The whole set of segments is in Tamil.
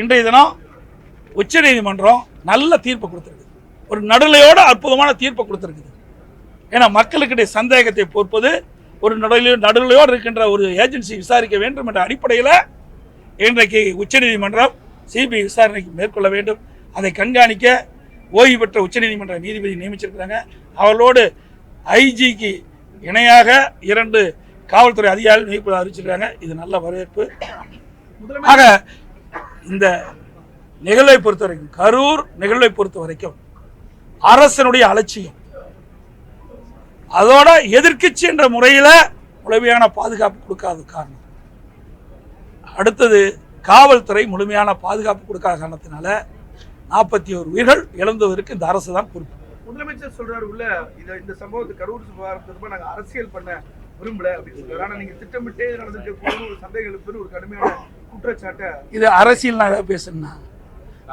இன்றைய தினம் உச்சநீதிமன்றம் நல்ல தீர்ப்பு கொடுத்துருக்குது ஒரு நடுநிலையோட அற்புதமான தீர்ப்பை கொடுத்துருக்குது. ஏன்னா மக்களுக்கிடையே சந்தேகத்தை பொறுப்பது ஒரு நடுநிலையோ நடுநிலையோடு இருக்கின்ற ஒரு ஏஜென்சி விசாரிக்க வேண்டும் என்ற அடிப்படையில் இன்றைக்கு உச்சநீதிமன்றம் சிபிஐ விசாரணைக்கு மேற்கொள்ள வேண்டும். அதை கண்காணிக்க ஓய்வு பெற்ற உச்சநீதிமன்ற நீதிபதி நியமிச்சிருக்கிறாங்க. அவர்களோடு ஐஜிக்கு இணையாக இரண்டு காவல்துறை அதிகாரிகள் நியமிப்பதாக அறிவிச்சிருக்காங்க இது நல்ல வரவேற்பு. ஆக இந்த நிகழ்வை பொறுத்த வரைக்கும் கரூர் நிகழ்வை பொறுத்த வரைக்கும் அரசனுடைய அலட்சியம். அதோட எதிர்க்கட்சி என்ற முறையில் முழுமையான பாதுகாப்பு கொடுக்காத காரணம். அடுத்தது காவல்துறை முழுமையான பாதுகாப்பு கொடுக்காத காரணத்தினால நாற்பத்தி ஒரு உயிர்கள் இழந்ததற்கு இந்த அரசு தான் பொறுப்பு. முதலமைச்சர் சொல்றாரு உள்ள இந்த சம்பவத்தை கரூர் விவகாரம் தொடர்பா அரசியல் பண்ண விரும்பல அப்படின்னு சொல்றாரு. ஆனா நீங்க திட்டமிட்டே நடந்திருக்க ஒரு சந்தேக எழுப்புன்னு ஒரு கடுமையான குற்றச்சாட்டை இது அரசியல் நான் ஏதாவது பேசுனா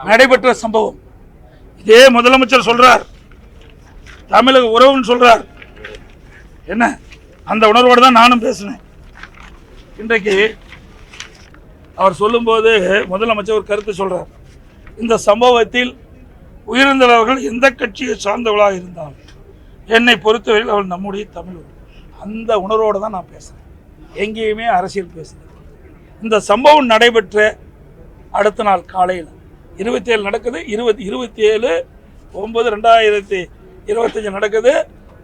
நடைபெற்ற சம்பவம். இதே முதலமைச்சர் சொல்றார். தமிழக உறவுன்னு சொல்றார். என்ன? அந்த உணர்வோடு தான் நானும் பேசினேன். இன்றைக்கு அவர் சொல்லும்போது முதலமைச்சர் ஒரு கருத்து சொல்றார். இந்த சம்பவத்தில் உயிரிழந்தவர்கள் எந்த கட்சியை சார்ந்தவளாக இருந்தாலும் என்னை பொறுத்தவரையில் அவள் நம்முடைய தமிழ் அந்த உணர்வோடு தான் நான் பேசுகிறேன் எங்கேயுமே அரசியல் பேசுகிறேன் இந்த சம்பவம் நடைபெற்ற அடுத்த நாள் காலையில் இருபத்தி ஏழு நடக்குது. இருபத்தி இருபத்தி ஏழு ஒம்பது ரெண்டாயிரத்தி இருபத்தஞ்சு நடக்குது.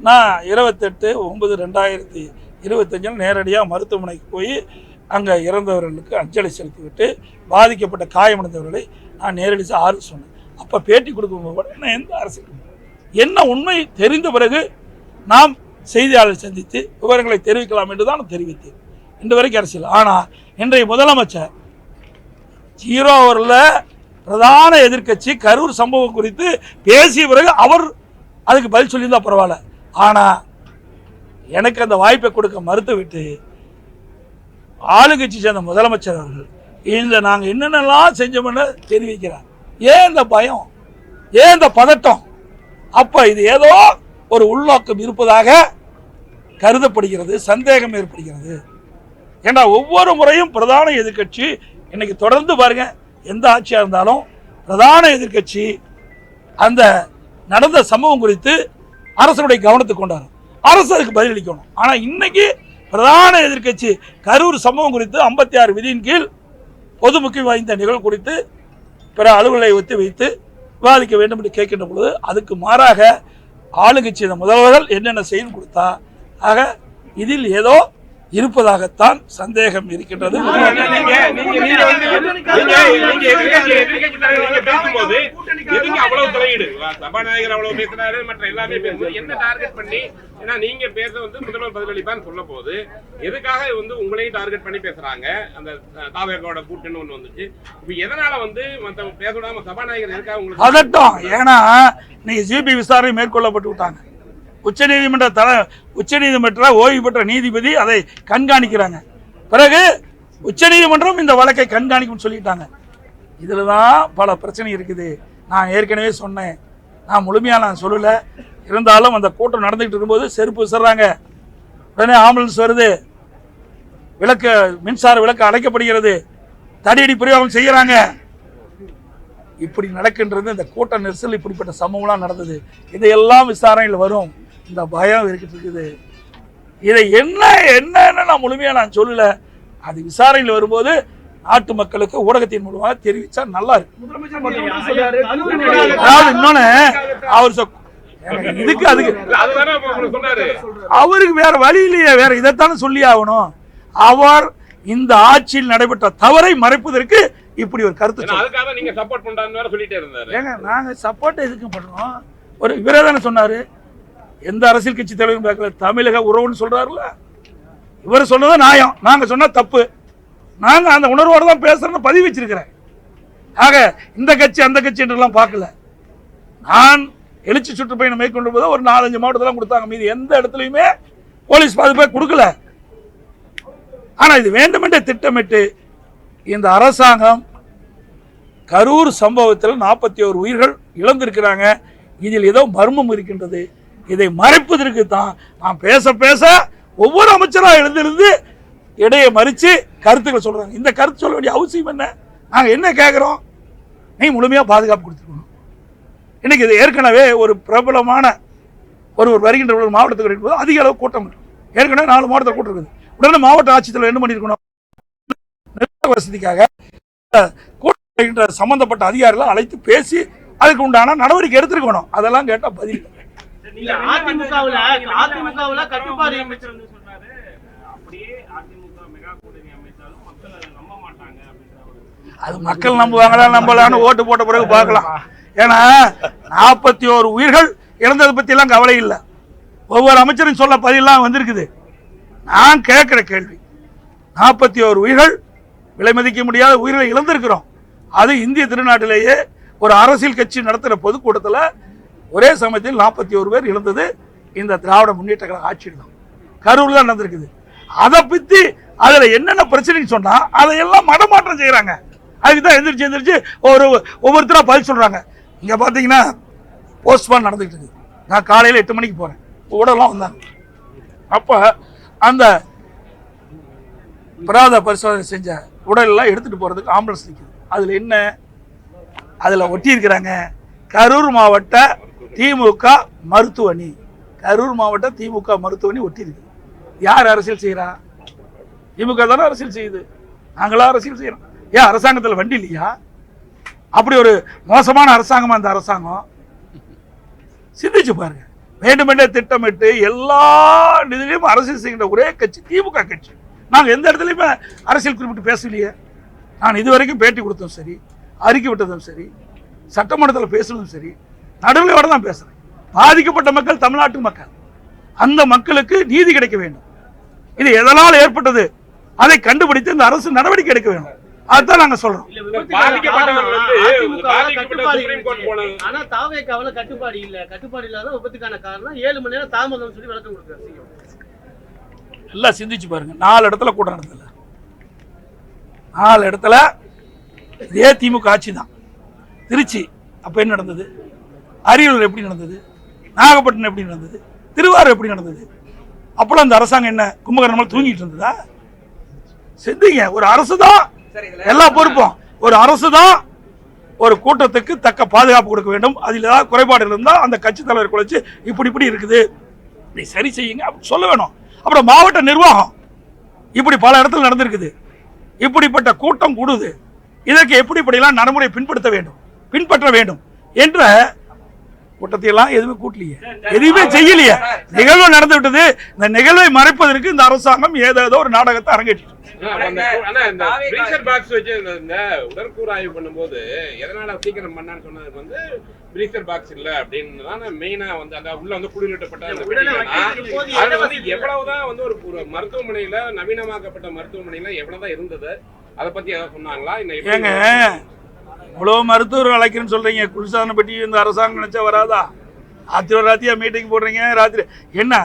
நான் இருபத்தெட்டு ஒம்பது ரெண்டாயிரத்தி இருபத்தஞ்சில் நேரடியாக மருத்துவமனைக்கு போய் அங்கே இறந்தவர்களுக்கு அஞ்சலி செலுத்திவிட்டு பாதிக்கப்பட்ட காயமடைந்தவர்களை நான் நேரடி ஆறு சொன்னேன். அப்போ பேட்டி கொடுக்கும்போது கூட என்ன எந்த அரசியல்? என்ன உண்மை தெரிந்த பிறகு நாம் செய்தியாளர் சந்தித்து விவரங்களை தெரிவிக்கலாம் என்று தான் நான் தெரிவித்தேன். இன்று வரைக்கும் அரசியல். ஆனால் இன்றைய முதலமைச்சர் ஜீரோ ஓவரில் பிரதான எதிர்க்கட்சி கரூர் சம்பவம் குறித்து பேசிய பிறகு அவர் அதுக்கு பதில் சொல்லியிருந்தா பரவாயில்ல. ஆனால் எனக்கு அந்த வாய்ப்பை கொடுக்க மறுத்துவிட்டு ஆளுங்கட்சி சேர்ந்த முதலமைச்சர் அவர்கள் இந்த நாங்கள் என்னென்னலாம் செஞ்சோம்னு தெரிவிக்கிறார். ஏன் இந்த பயம்? ஏன் இந்த பதட்டம்? அப்போ இது ஏதோ ஒரு உள்நோக்கம் இருப்பதாக கருதப்படுகிறது சந்தேகம் ஏற்படுகிறது. ஏன்னா ஒவ்வொரு முறையும் பிரதான எதிர்க்கட்சி இன்னைக்கு தொடர்ந்து பாருங்க எந்த ஆட்சியாக இருந்தாலும் பிரதான எதிர்க்கட்சி அந்த நடந்த சம்பவம் குறித்து அரசனுடைய கவனத்துக்கு கொண்டாரு அரசு அதுக்கு பதிலளிக்கணும். ஆனால் இன்னைக்கு பிரதான எதிர்க்கட்சி கரூர் சம்பவம் குறித்து ஐம்பத்தி ஆறு விதியின் கீழ் பொது முக்கியம் வாய்ந்த நிகழ்வு குறித்து பிற அலுவலை ஒத்தி வைத்து விவாதிக்க வேண்டும் என்று கேட்கின்ற பொழுது அதுக்கு மாறாக ஆளுங்கட்சி முதல்வர்கள் என்னென்ன செய்து கொடுத்தா ஆக இதில் ஏதோ இருப்பதாகத்தான் சந்தேகம் இருக்கின்றது. நீங்க நீங்க நீங்க நீங்க நீங்க நீங்க சபாநாயகர் அவ்வளவு பேசுறாரு மற்ற எல்லாமே பேசும்போது என்ன டார்கெட் பண்ணி? ஏன்னா நீங்க பேச வந்து முதல்வர் பதிலளிப்பான்னு சொல்ல போது எதுக்காக வந்து உங்களையும் டார்கெட் பண்ணி பேசுறாங்க? அந்த தாவேகோட கூட்டுன்னு ஒண்ணு வந்துச்சு. இப்ப எதனால வந்து மத்த பேச விடாம சபாநாயகர் எதுக்காக உங்களுக்கு ஏன்னா இன்னைக்கு ஜிபி விசாரணை மேற்கொள்ளப்பட்டு விட்டாங்க. உச்சநீதிமன்ற தல உச்சநீதிமன்ற ஓய்வு பெற்ற நீதிபதி அதை கண்காணிக்கிறாங்க. பிறகு உச்சநீதிமன்றம் இந்த வழக்கை கண்காணிக்கும்னு சொல்லிட்டாங்க. இதில் தான் பல பிரச்சனை இருக்குது. நான் ஏற்கனவே சொன்னேன். நான் முழுமையாக நான் சொல்லலை. இருந்தாலும் அந்த கூட்டம் நடந்துகிட்டு இருக்கும்போது செருப்பு விசிறாங்க உடனே ஆம்புலன்ஸ் வருது. விளக்கு மின்சார விளக்கு அடைக்கப்படுகிறது. தடியடி பிரயோகம் செய்கிறாங்க இப்படி நடக்கின்றது இந்த கூட்ட நெரிசல் இப்படிப்பட்ட சம்பவம்லாம் நடந்தது. இதையெல்லாம் விசாரணையில் வரும். இந்த பயம் இருக்கிட்டு இருக்குது. இதை என்ன என்னன்னு நான் முழுமையாக நான் சொல்லலை. அது விசாரணையில் வரும்போது நாட்டு மக்களுக்கு ஊடகத்தின் மூலமாக தெரிவித்தா நல்லா இருக்கு. முதலமைச்சர் மட்டும் சொல்றாரு. அதாவது இன்னொன்று அவர் இதுக்கு அதுக்கு அவருக்கு வேற வழி இல்லையே வேற இதைத்தானே சொல்லி ஆகணும். அவர் இந்த ஆட்சியில் நடைபெற்ற தவறை மறைப்பதற்கு இப்படி ஒரு கருத்து நீங்க சப்போர்ட் நாங்க சப்போர்ட் எதுக்கு பண்றோம்? ஒரு இவரே தானே சொன்னாரு. எந்த அரசியல் கட்சி தலைவரும் கேட்கல. தமிழக உறவுன்னு சொல்றாருல்ல? இவர் சொன்னது நியாயம். நாங்க சொன்னா தப்பு. நாங்க அந்த உணர்வோடு தான் பேசுறோம்னு பதிவு வச்சிருக்கிறேன். ஆக இந்த கட்சி அந்த கட்சி என்றெல்லாம் பார்க்கல. நான் எழுச்சி சுற்றுப்பயணம் மேற்கொண்டு போது ஒரு நாலஞ்சு மாவட்டத்தெல்லாம் கொடுத்தாங்க. மீது எந்த இடத்துலையுமே போலீஸ் பாதுகாப்பை கொடுக்கல. ஆனா இது வேண்டுமென்றே திட்டமிட்டு இந்த அரசாங்கம் கரூர் சம்பவத்தில் நாற்பத்தி ஓரு உயிர்கள் இழந்திருக்கிறாங்க. இதில் ஏதோ மர்மம் இருக்கின்றது. இதை மறைப்பதற்கு தான் நான் பேச பேச ஒவ்வொரு அமைச்சராக எழுந்திருந்து இடையை மறித்து கருத்துக்களை சொல்கிறாங்க இந்த கருத்து சொல்ல வேண்டிய அவசியம் என்ன? நாங்கள் என்ன கேட்குறோம் நீ முழுமையாக பாதுகாப்பு கொடுத்துருக்கணும் இன்றைக்கி இது ஏற்கனவே ஒரு பிரபலமான ஒரு ஒரு வருகின்ற ஒரு மாவட்டத்துக்கு இருக்கும்போது அதிக அளவு கூட்டம் ஏற்கனவே நாலு மாவட்டத்தில் கூட்டம் இருக்குது. உடனே மாவட்ட ஆட்சித்தலைவர் என்ன பண்ணியிருக்கணும் வசதிக்காக கூட்டம் சம்பந்தப்பட்ட அதிகாரிகளை அழைத்து பேசி அதுக்கு உண்டான நடவடிக்கை எடுத்துருக்கணும். அதெல்லாம் கேட்டால் பதில் இல்லை. அதிமுகவுல அதிமுகவுல கட்டுப்பாடு சொல்றாரு அப்படியே அதிமுக மெகா கூட்டணி அமைத்தாலும் மக்கள் அதை நம்ப மாட்டாங்க அது மக்கள் நம்புவாங்களா நம்பலான்னு ஓட்டு போட்ட பிறகு பார்க்கலாம். ஏன்னா நாற்பத்தி ஓரு உயிர்கள் இறந்ததை பற்றிலாம் கவலை இல்லை. ஒவ்வொரு அமைச்சரும் சொல்ல பதிலாம் வந்திருக்குது. நான் கேட்குற கேள்வி நாற்பத்தி ஓரு உயிர்கள் விலை மதிக்க முடியாத உயிர்களை இழந்திருக்கிறோம். அது இந்திய திருநாட்டிலேயே ஒரு அரசியல் கட்சி நடத்துகிற பொதுக்கூட்டத்தில் ஒரே சமயத்தில் நாற்பத்தி ஒரு பேர் இழந்தது இந்த திராவிட முன்னேற்ற கழக ஆட்சியில் தான் கரூர் தான் நடந்திருக்குது. அதை பற்றி அதில் என்னென்ன பிரச்சனைன்னு சொன்னால் அதையெல்லாம் மடமாற்றம் செய்கிறாங்க அதுக்கு தான் எந்திரிச்சு எந்திரிச்சு ஒரு ஒவ்வொருத்தராக பதில் சொல்கிறாங்க இங்கே பார்த்தீங்கன்னா போஸ்ட்மார்ட் நடந்துகிட்டு இருக்குது நான் காலையில் எட்டு மணிக்கு போகிறேன் உடலாம் வந்தாங்க. அப்போ அந்த பிராத பரிசோதனை செஞ்ச உடலெல்லாம் எடுத்துகிட்டு போகிறதுக்கு ஆம்புலன்ஸ் நிற்குது அதில் என்ன? அதில் ஒட்டியிருக்கிறாங்க. கரூர் மாவட்ட திமுக மருத்துவமனை. கரூர் மாவட்டம் திமுக மருத்துவமனை ஒட்டியிருக்கு. யார் அரசியல் செய்கிறா திமுக தானே அரசியல் செய்யுது. நாங்களாம் அரசியல் செய்கிறோம் ஏன் அரசாங்கத்தில் வண்டி இல்லையா? அப்படி ஒரு மோசமான அரசாங்கமா அந்த அரசாங்கம். சிந்திச்சு பாருங்க. வேண்டுமென்றே திட்டமிட்டு எல்லா நிதியிலையும் அரசியல் செய்கின்ற ஒரே கட்சி திமுக கட்சி. நாங்கள் எந்த இடத்துலையுமே அரசியல் குறிப்பிட்டு பேசலையே நான் இதுவரைக்கும் பேட்டி கொடுத்தோம் சரி அறிக்கை விட்டதும் சரி சட்டமன்றத்தில் பேசுனதும் சரி நடுநிலையோட தான் பேசுகிறேன் பாதிக்கப்பட்ட மக்கள் தமிழ்நாட்டு மக்கள். அந்த மக்களுக்கு நீதி கிடைக்க வேண்டும். இது எதனால் ஏற்பட்டது? அதை கண்டுபிடித்து இந்த அரசு நடவடிக்கை எடுக்க வேண்டும். அதுதான் அதிமுகவுல பாதிக்கப்பட்ட கட்டுப்பாடு இல்ல. கட்டுப்பாடு இல்லாத விபத்துக்கான காரணம் ஏழு மணி நேரம் தாமதம் சொல்லி விளக்கம். எல்லாம் சிந்திச்சு பாருங்க. நாலு இடத்துல கூட்டம் நடந்ததுல நாலு இடத்துல இதே திமுக ஆட்சி தான் திருச்சி அப்போ என்ன நடந்தது? அரியலூர் எப்படி நடந்தது? நாகப்பட்டினம் எப்படி நடந்தது? திருவாரூர் எப்படி நடந்தது? அப்போலாம் அந்த அரசாங்கம் என்ன கும்பகர்ணமாக தூங்கிட்டு இருந்ததா? செஞ்சீங்க. ஒரு அரசு தான். எல்லா பொறுப்பும். ஒரு அரசு தான் ஒரு கூட்டத்துக்கு தக்க பாதுகாப்பு கொடுக்க வேண்டும். அதில் ஏதாவது குறைபாடு இருந்தால் அந்த கட்சி தலைவர் குறைச்சி இப்படி இப்படி இருக்குது. நீ சரி செய்யுங்க அப்படி சொல்ல வேணும். அப்புறம் மாவட்ட நிர்வாகம். இப்படி பல இடத்துல நடந்திருக்குது. இப்படிப்பட்ட கூட்டம் கூடுது. இதற்கு எப்படி இப்படிலாம் நடைமுறை பின்படுத்த வேண்டும்? பின்பற்ற வேண்டும். என்ற கூட்டத்தையெல்லாம் எதுவுமே கூட்டலையே. எதுவுமே செய்யலையே. நிகழ்வு நடந்து விட்டது இந்த நிகழ்வை மறைப்பதற்கு இந்த அரசாங்கம் ஏதேதோ ஒரு நாடகத்தை அரங்கேற்றிட்டு உடற்கூறு ஆய்வு பண்ணும்போது எதனால சீக்கிரம் பண்ணான்னு சொன்னதுக்கு வந்து freezer box இல்ல அப்படின்னு தானே மெயினா வந்து அந்த உள்ள வந்து இட வந்து எவ்வளவுதான் வந்து ஒரு மருத்துவமனையில நவீனமாக்கப்பட்ட மருத்துவமனையில எவ்வளவுதான் இருந்தது? அதை பத்தி ஏதாவது சொன்னாங்களா? ஏங்க இவ்வளோ மருத்துவர் அழைக்கிறேன்னு சொல்கிறீங்க குளிர்சாதன பெட்டி இந்த அரசாங்கம் நினச்சா வராதா? ராத்திரி ராத்திரியாக மீட்டிங் போடுறீங்க? ராத்திரி என்ன?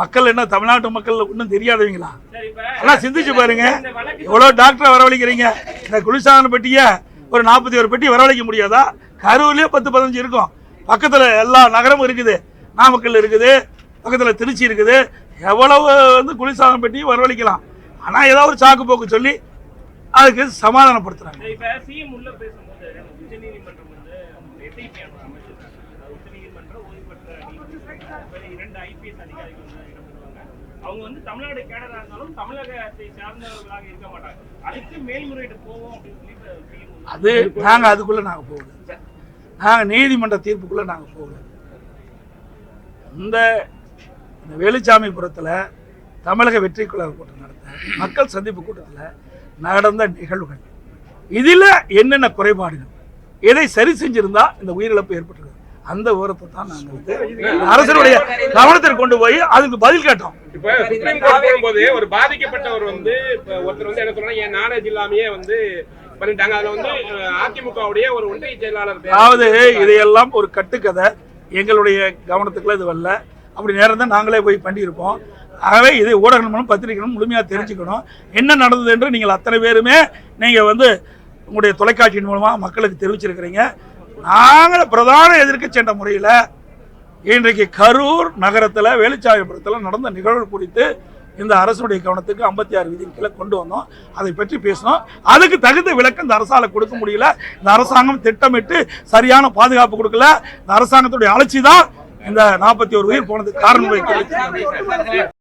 மக்கள் என்ன தமிழ்நாட்டு மக்கள் ஒன்றும் தெரியாதவங்களா? ஆனால் எல்லாம் சிந்திச்சு பாருங்க. எவ்வளோ டாக்டரை வரவழைக்கிறீங்க? இந்த குளிர்சாதன பெட்டியை ஒரு நாற்பத்தி ஒரு பெட்டி வரவழைக்க முடியாதா? கரூர்லேயே பத்து பதினஞ்சு இருக்கும். பக்கத்தில் எல்லா நகரமும் இருக்குது. நாமக்கல் இருக்குது. பக்கத்தில் திருச்சி இருக்குது. எவ்வளவு வந்து குளிர்சாதன பெட்டியும் வரவழைக்கலாம். ஆனால் ஏதாவது ஒரு சாக்கு போக்கு சொல்லி அதுக்கு சமாதானப்படுத்துறாங்க. அவங்க வந்து தமிழ்நாடு கேடரா இருந்தாலும் தமிழகத்தை சார்ந்தவர்களாக இருக்க மாட்டாங்க. அதுக்கு மேல்முறையீடு போவோம் அப்படின்னு அது நாங்கள் அதுக்குள்ளே நாங்கள் போகல. நாங்கள் நீதிமன்ற தீர்ப்புக்குள்ளே நாங்கள் போகல. இந்த இந்த வேலுச்சாமிபுரத்தில் தமிழக வெற்றி கழக கூட்டம் நடத்த மக்கள் சந்திப்பு கூட்டத்தில் நடந்த நிகழ்வுகள். இதில் என்னென்ன குறைபாடுகள்? எதை சரி செஞ்சிருந்தா இந்த உயிரிழப்பு ஏற்பட்டிருக்கு? அந்த விவரத்தை தான் நாங்கள் வந்து அரசனுடைய கவனத்திற்கு கொண்டு போய் அதுக்கு பதில் கேட்டோம். இப்ப சுப்ரீம் கோர்ட் போகும்போது ஒரு பாதிக்கப்பட்டவர் வந்து ஒருத்தர் வந்து என்ன சொல்றா என் நாலேஜ் இல்லாமயே வந்து பண்ணிட்டாங்க. அதுல வந்து அதிமுகவுடைய ஒரு ஒன்றிய செயலாளர் அதாவது இதையெல்லாம் ஒரு கட்டுக்கதை. எங்களுடைய கவனத்துக்குள்ள இது வரல. அப்படி நேரம் தான் நாங்களே போய் பண்ணியிருப்போம். ஆகவே இதை மூலம் பத்திரிகைகளும் முழுமையாக தெரிஞ்சுக்கணும். என்ன நடந்தது என்று நீங்கள் அத்தனை பேருமே நீங்கள் வந்து உங்களுடைய தொலைக்காட்சியின் மூலமாக மக்களுக்கு தெரிவிச்சிருக்கிறீங்க. நாங்கள் பிரதான எதிர்க்க சென்ற முறையில் இன்றைக்கு கரூர் நகரத்தில் வேலுச்சாமிபுரத்தில் நடந்த நிகழ்வு குறித்து இந்த அரசுடைய கவனத்துக்கு ஐம்பத்தி ஆறு விதியின் கீழே கொண்டு வந்தோம். அதை பற்றி பேசினோம். அதுக்கு தகுந்த விளக்கம் இந்த அரசால கொடுக்க முடியல. இந்த அரசாங்கம் திட்டமிட்டு சரியான பாதுகாப்பு கொடுக்கல. இந்த அரசாங்கத்துடைய அலட்சி தான் இந்த நாற்பத்தி ஒரு உயிர் போனதுக்கு காரணம்.